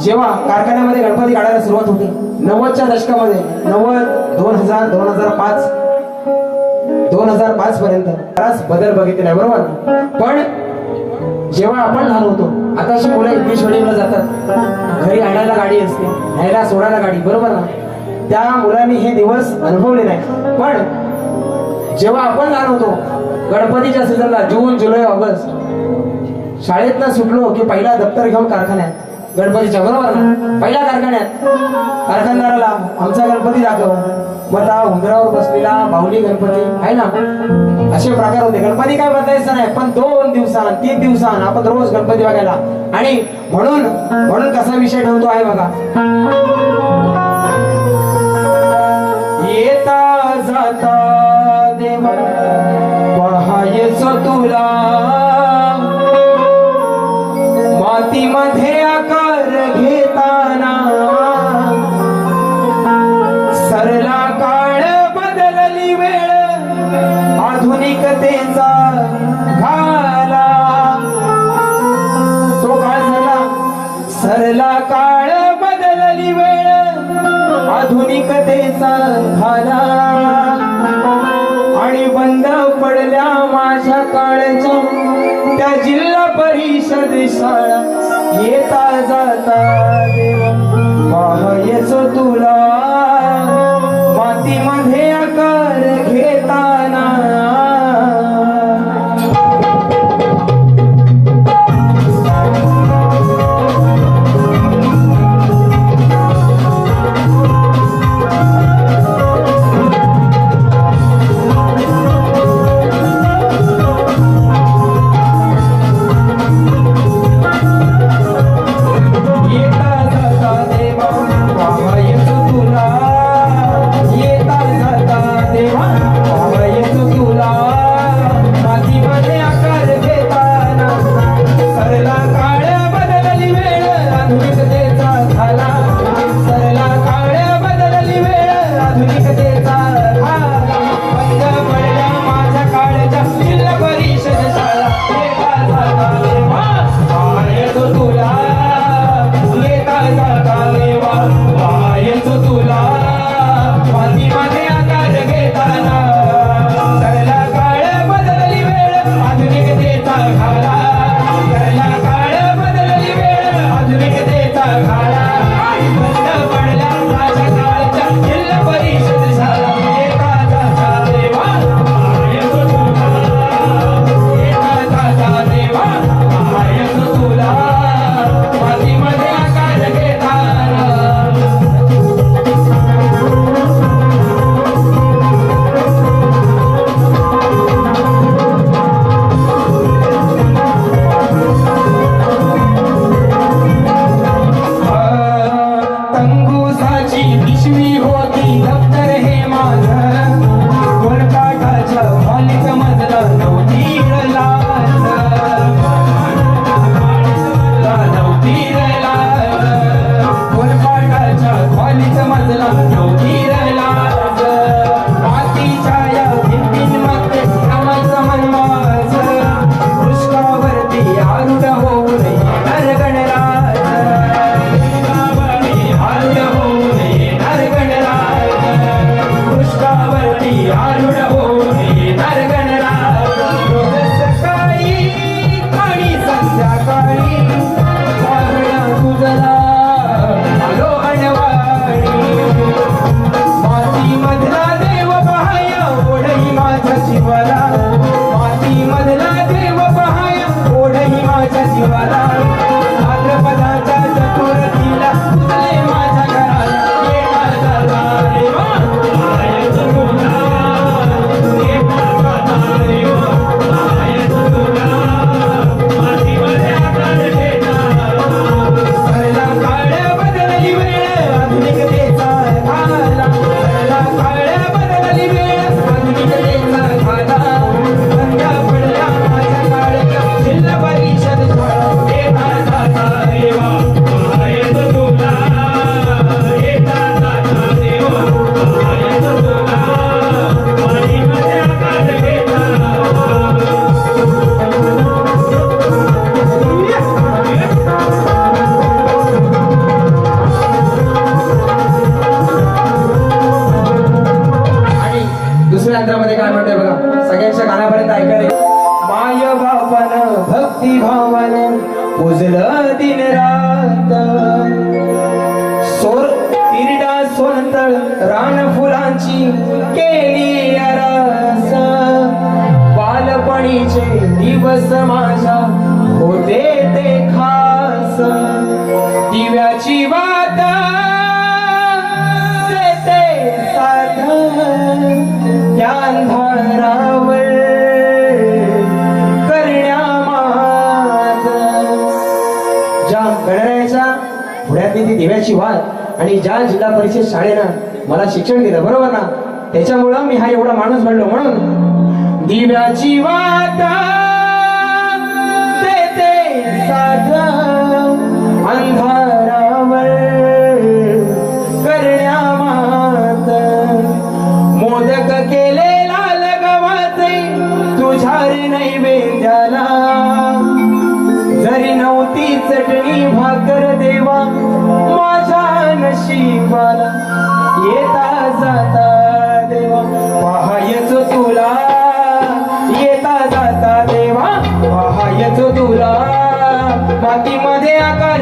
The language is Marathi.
जेव्हा कारखान्यामध्ये गणपती काढायला सुरुवात होते नव्वदच्या दशकामध्ये नव्वद दोन हजार दोन हजार पाच दोन हजार पाच पर्यंत बराच बदल बघितला आहे बरोबर? पण जेव्हा आपण लहान होतो आता अशी मुलं इंग्लिश मिडियमला जातात. घरी आणायला गाडी असते न्यायला सोडायला गाडी बरोबर ना? त्या मुलांनी हे दिवस अनुभवले नाही पण जेव्हा आपण लहान होतो गणपतीच्या सीझनला जून जुलै ऑगस्ट शाळेतनं सुटलो की पहिला दप्तर घेऊन कारखान्यात गणपतीच्या बरोबर ना? पहिल्या कारखान्यात. कारखानदाराला आमचा गणपती दाखव. मग उंदरावर बसलेला बाहुली गणपती आहे ना? असे प्रकार होते. गणपती काय बदलायचं नाही पण दोन दिवसान तीन दिवसान आपण रोज गणपती बघायला. आणि म्हणून म्हणून कसा विषय ठेवतो आहे बघा. येता जाता देवा पहायचो तुला. मातीमध्ये सरला काळ बदलली वेळ. आधुनिकतेचा झाला आणि बंद पडल्या माझ्या काळच्या त्या जिल्हा परिषद शाळा. येता जाता देवा. मुलांची केली अरस बालपणीचे दिवस माझ्या होते ते खास. दिव्याची वात ज्या गणरायाच्या पुण्यात ती दिव्याची वाद आणि ज्या जिल्हा परिषद शाळेनं मला शिक्षण दिलं बरोबर ना? त्याच्यामुळं मी हा एवढा माणूस म्हणलो म्हणून दिव्याची वाट देते साथ अंधारावर करण्यामात. मोदक केले लाल गव्हाचे तुझ्या रे नैवेद्याला जरी नव्हती चटणी भाकर देवा नशिबाला येता जाता देवा. पाहायच तुला येता जाता देवा. पाहायच तुला मातीमध्ये आका